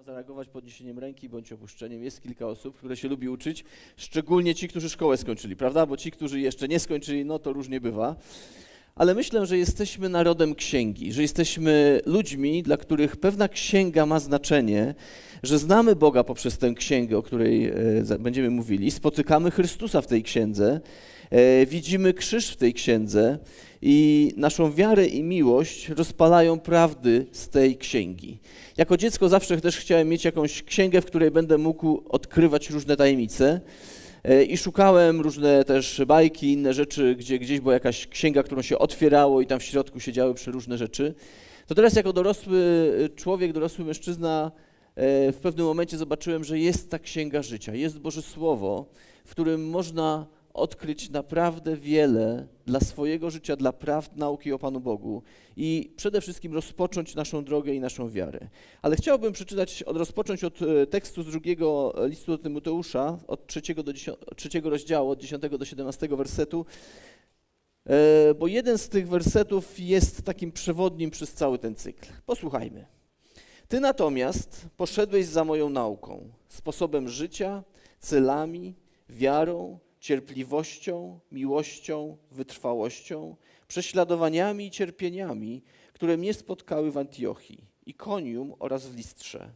Można zareagować podniesieniem ręki bądź opuszczeniem. Jest kilka osób, które się lubi uczyć, szczególnie ci, którzy szkołę skończyli, prawda? Bo ci, którzy jeszcze nie skończyli, no to różnie bywa. Ale myślę, że jesteśmy narodem księgi, że jesteśmy ludźmi, dla których pewna księga ma znaczenie, że znamy Boga poprzez tę księgę, o której e, będziemy mówili, spotykamy Chrystusa w tej księdze, e, widzimy krzyż w tej księdze i naszą wiarę i miłość rozpalają prawdy z tej księgi. Jako dziecko zawsze też chciałem mieć jakąś księgę, w której będę mógł odkrywać różne tajemnice. E, I szukałem różne też bajki, inne rzeczy, gdzie gdzieś była jakaś księga, którą się otwierało i tam w środku siedziały przeróżne rzeczy. To teraz jako dorosły e, człowiek, dorosły mężczyzna e, w pewnym momencie zobaczyłem, że jest ta księga życia, jest Boże Słowo, w którym można odkryć naprawdę wiele dla swojego życia, dla prawd nauki o Panu Bogu i przede wszystkim rozpocząć naszą drogę i naszą wiarę. Ale chciałbym przeczytać, od, rozpocząć od e, tekstu z drugiego listu do Tymoteusza, od trzeciego, do trzeciego rozdziału, od 10 do 17 wersetu, e, bo jeden z tych wersetów jest takim przewodnim przez cały ten cykl. Posłuchajmy. Ty natomiast poszedłeś za moją nauką, sposobem życia, celami, wiarą, cierpliwością, miłością, wytrwałością, prześladowaniami i cierpieniami, które mnie spotkały w Antiochii, Ikonium oraz w Listrze.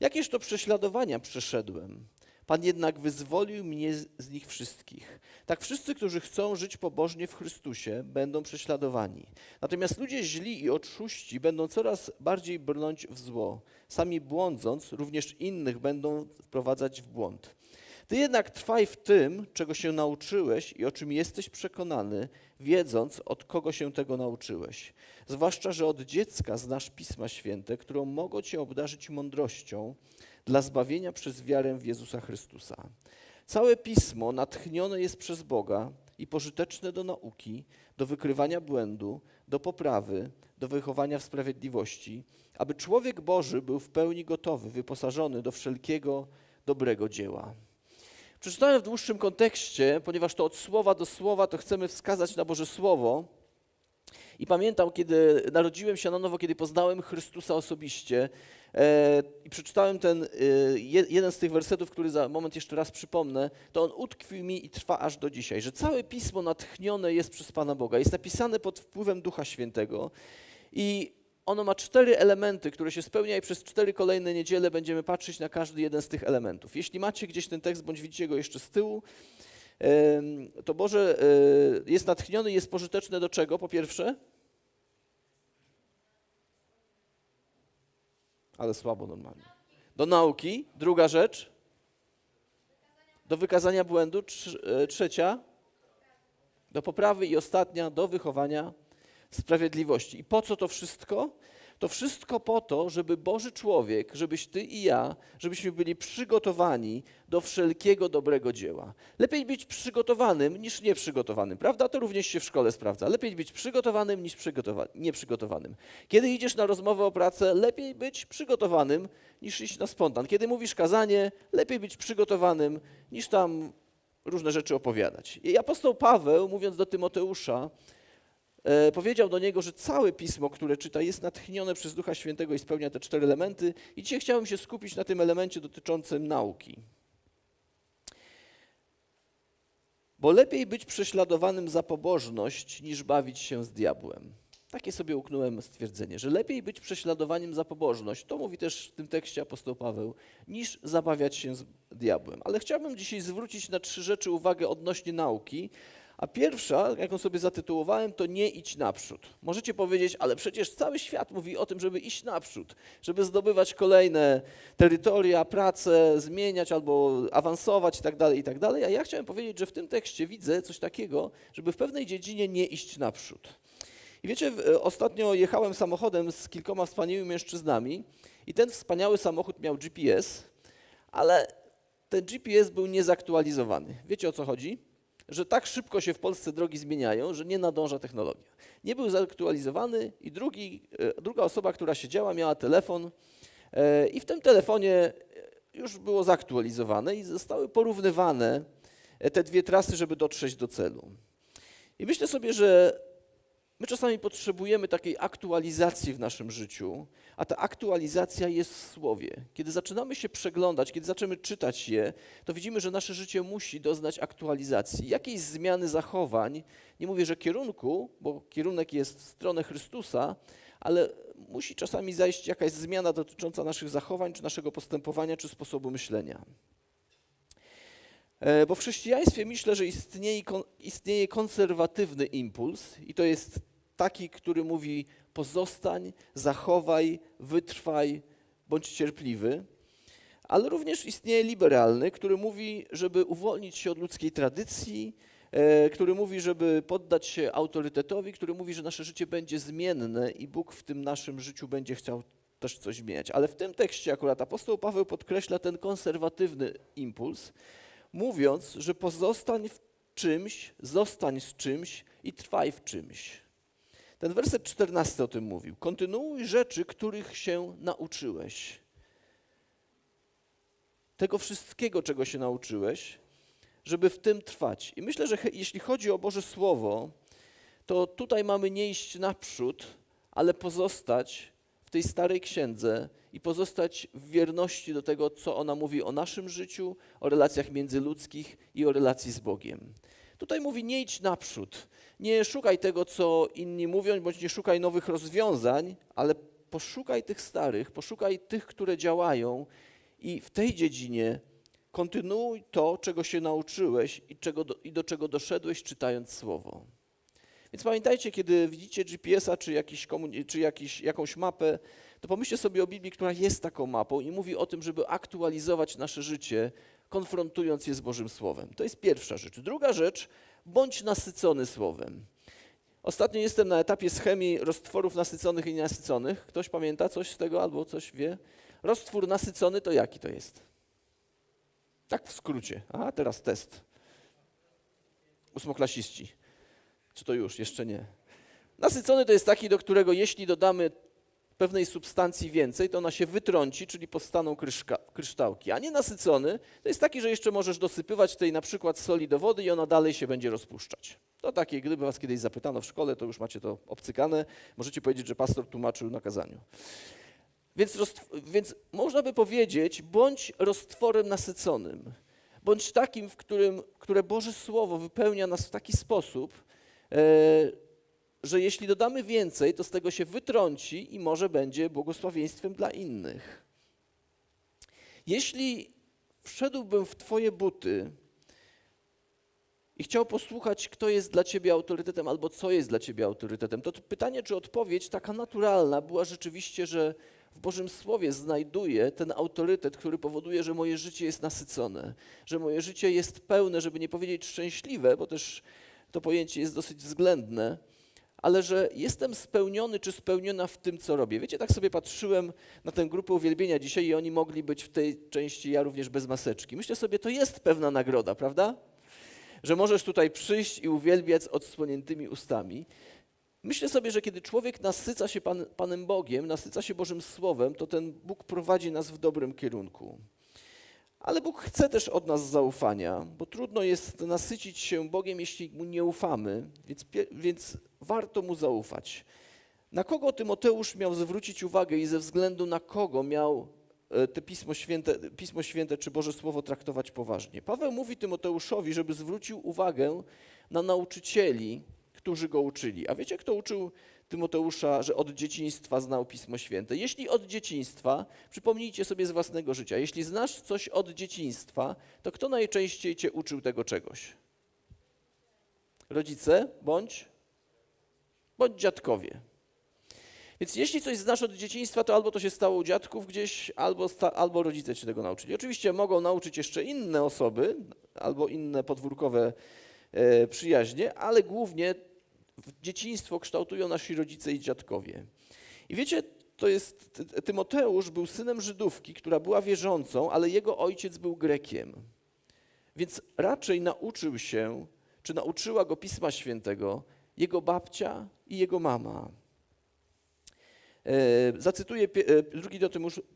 Jakież to prześladowania przeszedłem? Pan jednak wyzwolił mnie z- nich wszystkich. Tak wszyscy, którzy chcą żyć pobożnie w Chrystusie, będą prześladowani. Natomiast ludzie źli i oszuści będą coraz bardziej brnąć w zło. Sami błądząc, również innych będą wprowadzać w błąd. Ty jednak trwaj w tym, czego się nauczyłeś i o czym jesteś przekonany, wiedząc, od kogo się tego nauczyłeś. Zwłaszcza, że od dziecka znasz Pisma Święte, którą mogą cię obdarzyć mądrością dla zbawienia przez wiarę w Jezusa Chrystusa. Całe Pismo natchnione jest przez Boga i pożyteczne do nauki, do wykrywania błędu, do poprawy, do wychowania w sprawiedliwości, aby człowiek Boży był w pełni gotowy, wyposażony do wszelkiego dobrego dzieła. Przeczytałem w dłuższym kontekście, ponieważ to od słowa do słowa to chcemy wskazać na Boże Słowo. I pamiętam, kiedy narodziłem się na nowo, kiedy poznałem Chrystusa osobiście e, i przeczytałem ten e, je, jeden z tych wersetów, który za moment jeszcze raz przypomnę, to on utkwił mi i trwa aż do dzisiaj, że całe Pismo natchnione jest przez Pana Boga, jest napisane pod wpływem Ducha Świętego i ono ma cztery elementy, które się spełniają i przez cztery kolejne niedziele będziemy patrzeć na każdy jeden z tych elementów. Jeśli macie gdzieś ten tekst, bądź widzicie go jeszcze z tyłu, to Boże e, jest natchniony jest pożyteczne do czego? Po pierwsze, ale słabo normalnie. Do nauki. Druga rzecz. Do wykazania błędu. E, Trzecia. Do poprawy i ostatnia. Do wychowania sprawiedliwości. I po co to wszystko? To wszystko po to, żeby Boży człowiek, żebyś ty i ja, żebyśmy byli przygotowani do wszelkiego dobrego dzieła. Lepiej być przygotowanym niż nieprzygotowanym, prawda? To również się w szkole sprawdza. Lepiej być przygotowanym niż przygotowa- nieprzygotowanym. Kiedy idziesz na rozmowę o pracę, lepiej być przygotowanym niż iść na spontan. Kiedy mówisz kazanie, lepiej być przygotowanym niż tam różne rzeczy opowiadać. I apostoł Paweł, mówiąc do Tymoteusza, powiedział do niego, że całe pismo, które czyta, jest natchnione przez Ducha Świętego i spełnia te cztery elementy. I dzisiaj chciałbym się skupić na tym elemencie dotyczącym nauki. Bo lepiej być prześladowanym za pobożność, niż bawić się z diabłem. Takie sobie uknąłem stwierdzenie, że lepiej być prześladowaniem za pobożność, to mówi też w tym tekście apostoł Paweł, niż zabawiać się z diabłem. Ale chciałbym dzisiaj zwrócić na trzy rzeczy uwagę odnośnie nauki, a pierwsza, jaką sobie zatytułowałem, to nie idź naprzód. Możecie powiedzieć, ale przecież cały świat mówi o tym, żeby iść naprzód, żeby zdobywać kolejne terytoria, pracę, zmieniać albo awansować itd., itd. A ja chciałem powiedzieć, że w tym tekście widzę coś takiego, żeby w pewnej dziedzinie nie iść naprzód. I wiecie, e, ostatnio jechałem samochodem z kilkoma wspaniałymi mężczyznami i ten wspaniały samochód miał GPS, ale ten GPS był niezaktualizowany. Wiecie o co chodzi? Że tak szybko się w Polsce drogi zmieniają, że nie nadąża technologia. Nie był zaktualizowany i drugi, e, druga osoba, która siedziała, miała telefon e, i w tym telefonie e, już było zaktualizowane i zostały porównywane te dwie trasy, żeby dotrzeć do celu. I myślę sobie, że My czasami potrzebujemy takiej aktualizacji w naszym życiu, a ta aktualizacja jest w słowie. Kiedy zaczynamy się przeglądać, kiedy zaczynamy czytać je, to widzimy, że nasze życie musi doznać aktualizacji, jakiejś zmiany zachowań. Nie mówię, że kierunku, bo kierunek jest w stronę Chrystusa, ale musi czasami zajść jakaś zmiana dotycząca naszych zachowań, czy naszego postępowania, czy sposobu myślenia. E, Bo w chrześcijaństwie myślę, że istnieje, istnieje konserwatywny impuls i to jest taki, który mówi pozostań, zachowaj, wytrwaj, bądź cierpliwy. Ale również istnieje liberalny, który mówi, żeby uwolnić się od ludzkiej tradycji, e, który mówi, żeby poddać się autorytetowi, który mówi, że nasze życie będzie zmienne i Bóg w tym naszym życiu będzie chciał też coś zmieniać. Ale w tym tekście akurat apostoł Paweł podkreśla ten konserwatywny impuls, mówiąc, że pozostań w czymś, zostań z czymś i trwaj w czymś. Ten werset 14 o tym mówił. Kontynuuj rzeczy, których się nauczyłeś. Tego wszystkiego, czego się nauczyłeś, żeby w tym trwać. I myślę, że jeśli chodzi o Boże Słowo, to tutaj mamy nie iść naprzód, ale pozostać w tej starej księdze i pozostać w wierności do tego, co ona mówi o naszym życiu, o relacjach międzyludzkich i o relacji z Bogiem. Tutaj mówi: nie idź naprzód, nie szukaj tego, co inni mówią, bądź nie szukaj nowych rozwiązań, ale poszukaj tych starych, poszukaj tych, które działają i w tej dziedzinie kontynuuj to, czego się nauczyłeś i, czego do, i do czego doszedłeś, czytając Słowo. Więc pamiętajcie, kiedy widzicie GPS-a czy, jakiś czy jakiś, jakąś mapę, to pomyślcie sobie o Biblii, która jest taką mapą i mówi o tym, żeby aktualizować nasze życie, konfrontując je z Bożym Słowem. To jest pierwsza rzecz. Druga rzecz, bądź nasycony Słowem. Ostatnio jestem na etapie schemii roztworów nasyconych i nienasyconych. Ktoś pamięta coś z tego albo coś wie? Roztwór nasycony to jaki to jest? Tak w skrócie. A teraz test. Ósmoklasiści. Czy to już? Jeszcze nie. Nasycony to jest taki, do którego jeśli dodamy pewnej substancji więcej, to ona się wytrąci, czyli powstaną kryszka, kryształki. A nienasycony to jest taki, że jeszcze możesz dosypywać tej na przykład soli do wody i ona dalej się będzie rozpuszczać. To takie, gdyby was kiedyś zapytano w szkole, to już macie to obcykane. Możecie powiedzieć, że pastor tłumaczył na kazaniu. Więc, więc można by powiedzieć, bądź roztworem nasyconym, bądź takim, w którym, które Boże Słowo wypełnia nas w taki sposób, e, że jeśli dodamy więcej, to z tego się wytrąci i może będzie błogosławieństwem dla innych. Jeśli wszedłbym w Twoje buty i chciał posłuchać, kto jest dla Ciebie autorytetem albo co jest dla Ciebie autorytetem, to, pytanie czy odpowiedź taka naturalna była rzeczywiście, że w Bożym Słowie znajduję ten autorytet, który powoduje, że moje życie jest nasycone, że moje życie jest pełne, żeby nie powiedzieć szczęśliwe, bo też to pojęcie jest dosyć względne, ale że jestem spełniony czy spełniona w tym, co robię. Wiecie, tak sobie patrzyłem na tę grupę uwielbienia dzisiaj i oni mogli być w tej części, ja również bez maseczki. Myślę sobie, to jest pewna nagroda, prawda? Że możesz tutaj przyjść i uwielbiać z odsłoniętymi ustami. Myślę sobie, że kiedy człowiek nasyca się Pan, Panem Bogiem, nasyca się Bożym Słowem, to ten Bóg prowadzi nas w dobrym kierunku. Ale Bóg chce też od nas zaufania, bo trudno jest nasycić się Bogiem, jeśli Mu nie ufamy, więc, więc warto Mu zaufać. Na kogo Tymoteusz miał zwrócić uwagę i ze względu na kogo miał e, te Pismo Święte, Pismo Święte czy Boże Słowo traktować poważnie? Paweł mówi Tymoteuszowi, żeby zwrócił uwagę na nauczycieli, którzy go uczyli. A wiecie, kto uczył Tymoteusza, że od dzieciństwa znał Pismo Święte? Jeśli od dzieciństwa, przypomnijcie sobie z własnego życia, jeśli znasz coś od dzieciństwa, to kto najczęściej cię uczył tego czegoś? Rodzice bądź, bądź dziadkowie. Więc jeśli coś znasz od dzieciństwa, to albo to się stało u dziadków gdzieś, albo, sta, albo rodzice cię tego nauczyli. Oczywiście mogą nauczyć jeszcze inne osoby, albo inne podwórkowe e, przyjaźnie, ale głównie dzieciństwo kształtują nasi rodzice i dziadkowie. I wiecie, to jest, Ty- Tymoteusz był synem Żydówki, która była wierzącą, ale jego ojciec był Grekiem. Więc raczej nauczył się, czy nauczyła go Pisma Świętego jego babcia i jego mama. E, Zacytuję e, drugi do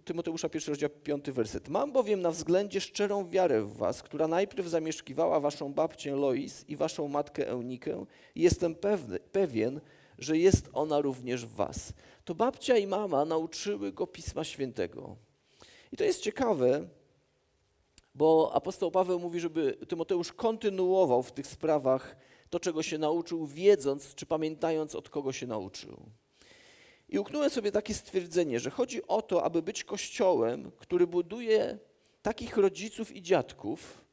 Tymoteusza, pierwszy rozdział, piąty werset. Mam bowiem na względzie szczerą wiarę w was, która najpierw zamieszkiwała waszą babcię Lois i waszą matkę Eunikę i jestem pewny, pewien, że jest ona również w was. To babcia i mama nauczyły go Pisma Świętego. I to jest ciekawe, bo apostoł Paweł mówi, żeby Tymoteusz kontynuował w tych sprawach to, czego się nauczył, wiedząc czy pamiętając, od kogo się nauczył. I uknąłem sobie takie stwierdzenie, że chodzi o to, aby być kościołem, który buduje takich rodziców i dziadków,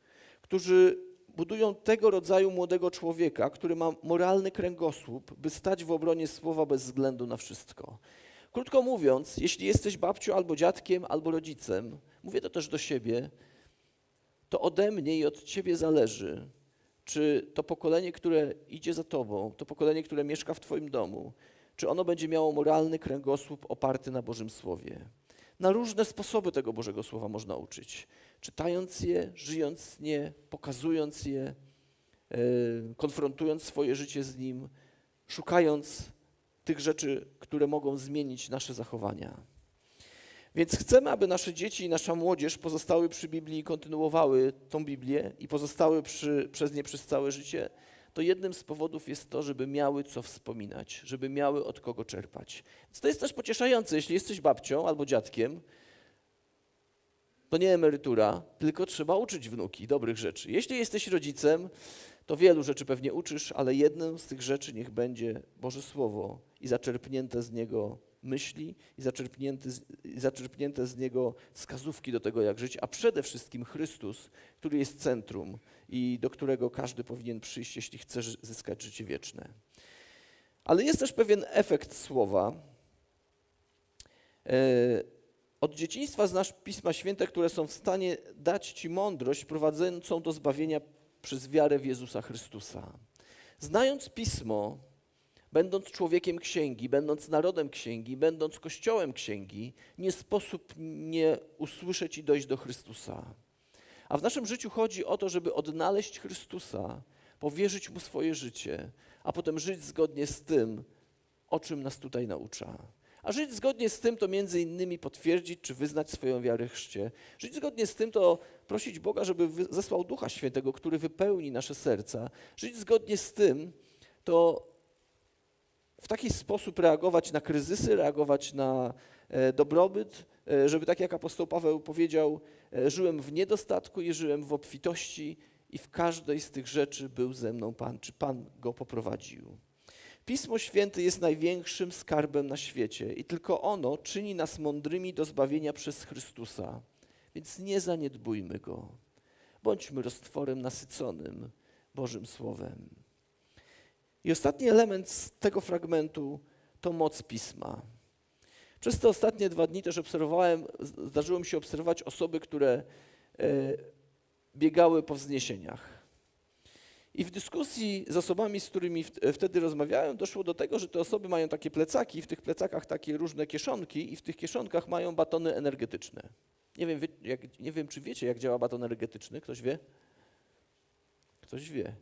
którzy budują tego rodzaju młodego człowieka, który ma moralny kręgosłup, by stać w obronie słowa bez względu na wszystko. Krótko mówiąc, jeśli jesteś babcią albo dziadkiem, albo rodzicem, mówię to też do siebie, to ode mnie i od ciebie zależy, czy to pokolenie, które idzie za tobą, to pokolenie, które mieszka w twoim domu, czy ono będzie miało moralny kręgosłup oparty na Bożym Słowie. Na różne sposoby tego Bożego Słowa można uczyć. Czytając je, żyjąc nie, pokazując je, e, konfrontując swoje życie z nim, szukając tych rzeczy, które mogą zmienić nasze zachowania. Więc chcemy, aby nasze dzieci i nasza młodzież pozostały przy Biblii i kontynuowały tą Biblię i pozostały przy, przez nie przez całe życie. To jednym z powodów jest to, żeby miały co wspominać, żeby miały od kogo czerpać. Więc to jest też pocieszające, jeśli jesteś babcią albo dziadkiem, to nie emerytura, tylko trzeba uczyć wnuki dobrych rzeczy. Jeśli jesteś rodzicem, to wielu rzeczy pewnie uczysz, ale jedną z tych rzeczy niech będzie Boże Słowo i zaczerpnięte z niego myśli i zaczerpnięte zaczerpnięte z niego wskazówki do tego, jak żyć, a przede wszystkim Chrystus, który jest centrum i do którego każdy powinien przyjść, jeśli chce zyskać życie wieczne. Ale jest też pewien efekt słowa. E, Od dzieciństwa znasz Pisma Święte, które są w stanie dać Ci mądrość prowadzącą do zbawienia przez wiarę w Jezusa Chrystusa. Znając Pismo, będąc człowiekiem księgi, będąc narodem księgi, będąc kościołem księgi, nie sposób nie usłyszeć i dojść do Chrystusa. A w naszym życiu chodzi o to, żeby odnaleźć Chrystusa, powierzyć Mu swoje życie, a potem żyć zgodnie z tym, o czym nas tutaj naucza. A żyć zgodnie z tym to między innymi potwierdzić czy wyznać swoją wiarę chrzcie. Żyć zgodnie z tym to prosić Boga, żeby zesłał Ducha Świętego, który wypełni nasze serca. Żyć zgodnie z tym to w taki sposób reagować na kryzysy, reagować na e, dobrobyt, e, żeby tak jak apostoł Paweł powiedział, żyłem w niedostatku i żyłem w obfitości i w każdej z tych rzeczy był ze mną Pan, czy Pan go poprowadził. Pismo Święte jest największym skarbem na świecie i tylko ono czyni nas mądrymi do zbawienia przez Chrystusa. Więc nie zaniedbujmy go. Bądźmy roztworem nasyconym Bożym Słowem. I ostatni element z tego fragmentu to moc pisma. Przez te ostatnie dwa dni też obserwowałem, zdarzyło mi się obserwować osoby, które e, biegały po wzniesieniach. I w dyskusji z osobami, z którymi w, wtedy rozmawiałem, doszło do tego, że te osoby mają takie plecaki, w tych plecakach takie różne kieszonki i w tych kieszonkach mają batony energetyczne. Nie wiem, wie, jak, nie wiem, czy wiecie, jak działa baton energetyczny. Ktoś wie? Ktoś wie.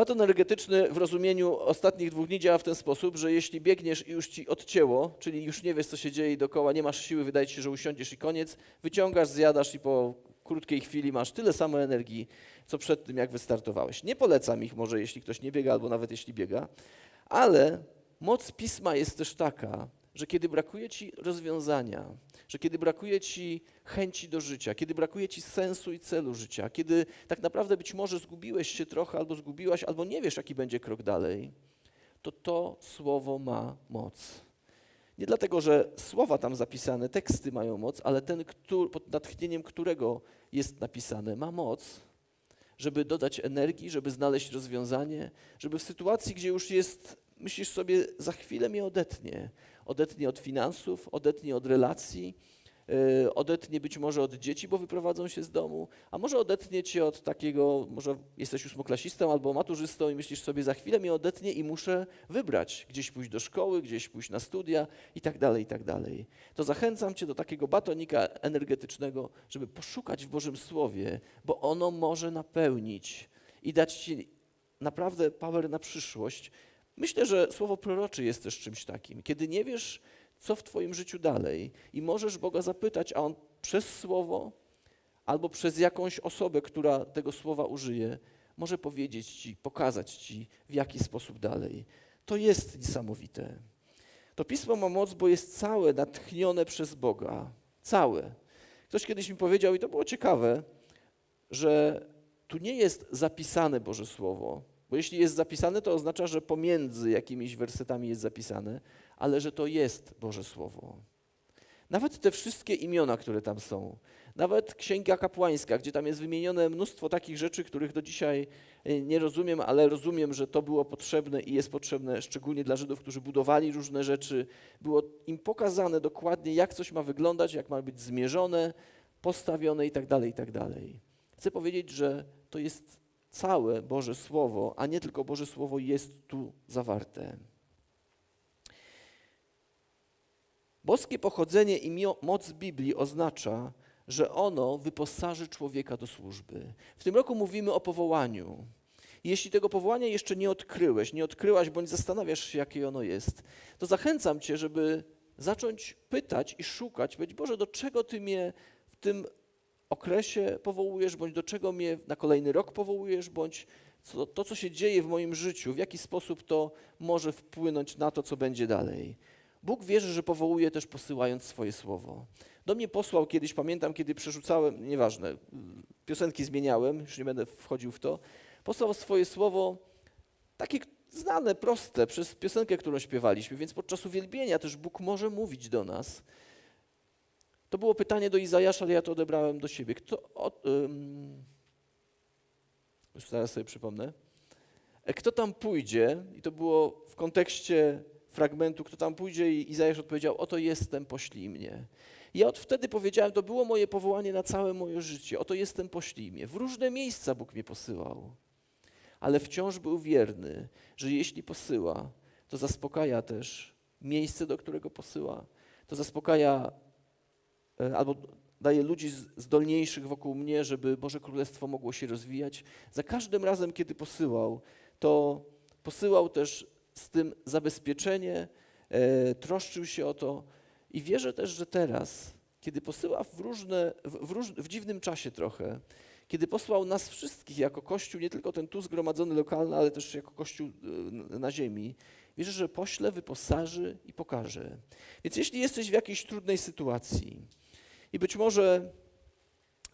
Baton energetyczny w rozumieniu ostatnich dwóch dni działa w ten sposób, że jeśli biegniesz i już ci odcięło, czyli już nie wiesz, co się dzieje dookoła, nie masz siły, wydaje ci się, że usiądziesz i koniec, wyciągasz, zjadasz i po krótkiej chwili masz tyle samo energii, co przed tym, jak wystartowałeś. Nie polecam ich może, jeśli ktoś nie biega, albo nawet jeśli biega, ale moc pisma jest też taka, że kiedy brakuje ci rozwiązania, że kiedy brakuje ci chęci do życia, kiedy brakuje ci sensu i celu życia, kiedy tak naprawdę być może zgubiłeś się trochę, albo zgubiłaś, albo nie wiesz, jaki będzie krok dalej, to to słowo ma moc. Nie dlatego, że słowa tam zapisane, teksty mają moc, ale ten, któr, pod natchnieniem którego jest napisane, ma moc, żeby dodać energii, żeby znaleźć rozwiązanie, żeby w sytuacji, gdzie już jest, myślisz sobie, za chwilę mnie odetnie. Odetnie od finansów, odetnie od relacji, yy, odetnie być może od dzieci, bo wyprowadzą się z domu, a może odetnie cię od takiego, może jesteś ósmoklasistą albo maturzystą i myślisz sobie, za chwilę mnie odetnie i muszę wybrać, gdzieś pójść do szkoły, gdzieś pójść na studia i tak dalej, i tak dalej. To zachęcam cię do takiego batonika energetycznego, żeby poszukać w Bożym Słowie, bo ono może napełnić i dać ci naprawdę power na przyszłość. Myślę, że słowo prorocze jest też czymś takim. Kiedy nie wiesz, co w Twoim życiu dalej i możesz Boga zapytać, a On przez słowo albo przez jakąś osobę, która tego słowa użyje, może powiedzieć Ci, pokazać Ci, w jaki sposób dalej. To jest niesamowite. To pismo ma moc, bo jest całe natchnione przez Boga. Całe. Ktoś kiedyś mi powiedział, i to było ciekawe, że tu nie jest zapisane Boże Słowo, bo jeśli jest zapisane, to oznacza, że pomiędzy jakimiś wersetami jest zapisane, ale że to jest Boże Słowo. Nawet te wszystkie imiona, które tam są, nawet Księga Kapłańska, gdzie tam jest wymienione mnóstwo takich rzeczy, których do dzisiaj e, nie rozumiem, ale rozumiem, że to było potrzebne i jest potrzebne szczególnie dla Żydów, którzy budowali różne rzeczy. Było im pokazane dokładnie, jak coś ma wyglądać, jak ma być zmierzone, postawione itd. itd. tak Chcę powiedzieć, że to jest całe Boże Słowo, a nie tylko Boże Słowo jest tu zawarte. Boskie pochodzenie i moc Biblii oznacza, że ono wyposaży człowieka do służby. W tym roku mówimy o powołaniu. Jeśli tego powołania jeszcze nie odkryłeś, nie odkryłaś, bądź zastanawiasz się, jakie ono jest, to zachęcam Cię, żeby zacząć pytać i szukać, być Boże, do czego Ty mnie w tym okresie powołujesz, bądź do czego mnie na kolejny rok powołujesz, bądź co, to, co się dzieje w moim życiu, w jaki sposób to może wpłynąć na to, co będzie dalej. Bóg wierzy, że powołuje też posyłając swoje słowo. Do mnie posłał kiedyś, pamiętam, kiedy przerzucałem, nieważne, piosenki zmieniałem, już nie będę wchodził w to, posłał swoje słowo, takie znane, proste, przez piosenkę, którą śpiewaliśmy, więc podczas uwielbienia też Bóg może mówić do nas. To było pytanie do Izajasza, ale ja to odebrałem do siebie. Kto, o, już zaraz sobie przypomnę. E, kto tam pójdzie, i to było w kontekście fragmentu, kto tam pójdzie i Izajasz odpowiedział, oto jestem, poślij mnie. Ja od wtedy powiedziałem, to było moje powołanie na całe moje życie, oto jestem, poślij mnie. W różne miejsca Bóg mnie posyłał, ale wciąż był wierny, że jeśli posyła, to zaspokaja też miejsce, do którego posyła, to zaspokaja albo daje ludzi zdolniejszych wokół mnie, żeby Boże Królestwo mogło się rozwijać. Za każdym razem, kiedy posyłał, to posyłał też z tym zabezpieczenie, e, troszczył się o to i wierzę też, że teraz, kiedy posyła w, różne, w, w, róż, w dziwnym czasie trochę, kiedy posłał nas wszystkich jako Kościół, nie tylko ten tu zgromadzony lokalny, ale też jako Kościół e, na ziemi, wierzę, że pośle, wyposaży i pokaże. Więc jeśli jesteś w jakiejś trudnej sytuacji i być może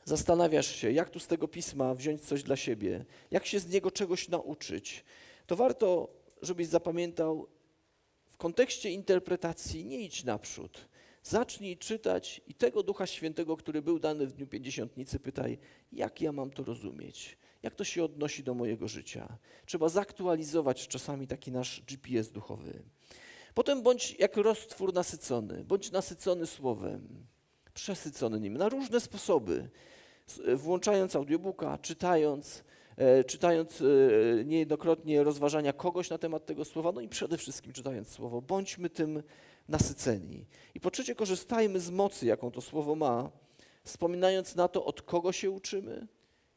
zastanawiasz się, jak tu z tego pisma wziąć coś dla siebie, jak się z niego czegoś nauczyć, to warto żebyś zapamiętał, w kontekście interpretacji nie idź naprzód. Zacznij czytać i tego Ducha Świętego, który był dany w Dniu Pięćdziesiątnicy, pytaj, jak ja mam to rozumieć? Jak to się odnosi do mojego życia? Trzeba zaktualizować czasami taki nasz GPS duchowy. Potem bądź jak roztwór nasycony, bądź nasycony słowem, przesycony nim na różne sposoby, włączając audiobooka, czytając, E, czytając e, niejednokrotnie rozważania kogoś na temat tego słowa, no i przede wszystkim czytając słowo, bądźmy tym nasyceni. I po trzecie, korzystajmy z mocy, jaką to słowo ma, wspominając na to, od kogo się uczymy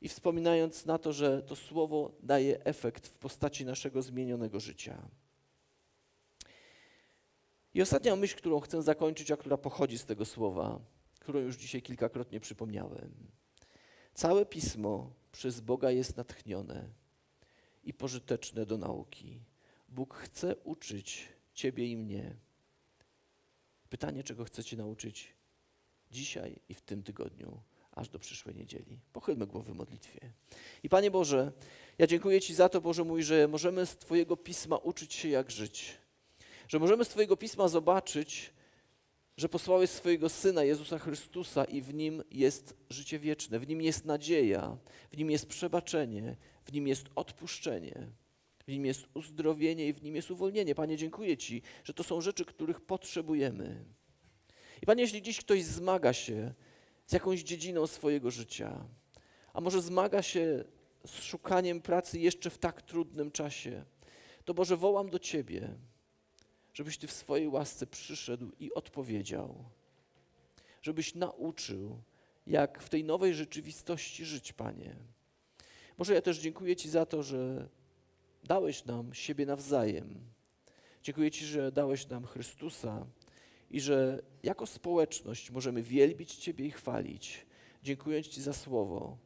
i wspominając na to, że to słowo daje efekt w postaci naszego zmienionego życia. I ostatnia myśl, którą chcę zakończyć, a która pochodzi z tego słowa, którą już dzisiaj kilkakrotnie przypomniałem. Całe pismo przez Boga jest natchnione i pożyteczne do nauki. Bóg chce uczyć Ciebie i mnie. Pytanie, czego chcecie nauczyć dzisiaj i w tym tygodniu, aż do przyszłej niedzieli. Pochylmy głowy modlitwie. I Panie Boże, ja dziękuję Ci za to, Boże mój, że możemy z Twojego pisma uczyć się, jak żyć. Że możemy z Twojego pisma zobaczyć, że posłałeś swojego Syna Jezusa Chrystusa i w Nim jest życie wieczne, w Nim jest nadzieja, w Nim jest przebaczenie, w Nim jest odpuszczenie, w Nim jest uzdrowienie i w Nim jest uwolnienie. Panie, dziękuję Ci, że to są rzeczy, których potrzebujemy. I Panie, jeśli dziś ktoś zmaga się z jakąś dziedziną swojego życia, a może zmaga się z szukaniem pracy jeszcze w tak trudnym czasie, to Boże, wołam do Ciebie żebyś Ty w swojej łasce przyszedł i odpowiedział, żebyś nauczył, jak w tej nowej rzeczywistości żyć, Panie. Może ja też dziękuję Ci za to, że dałeś nam siebie nawzajem. Dziękuję Ci, że dałeś nam Chrystusa i że jako społeczność możemy wielbić Ciebie i chwalić, dziękując Ci za słowo,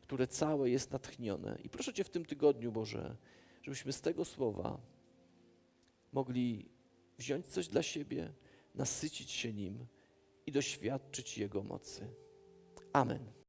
które całe jest natchnione. I proszę Cię w tym tygodniu, Boże, żebyśmy z tego słowa mogli wziąć coś dla siebie, nasycić się nim i doświadczyć Jego mocy. Amen.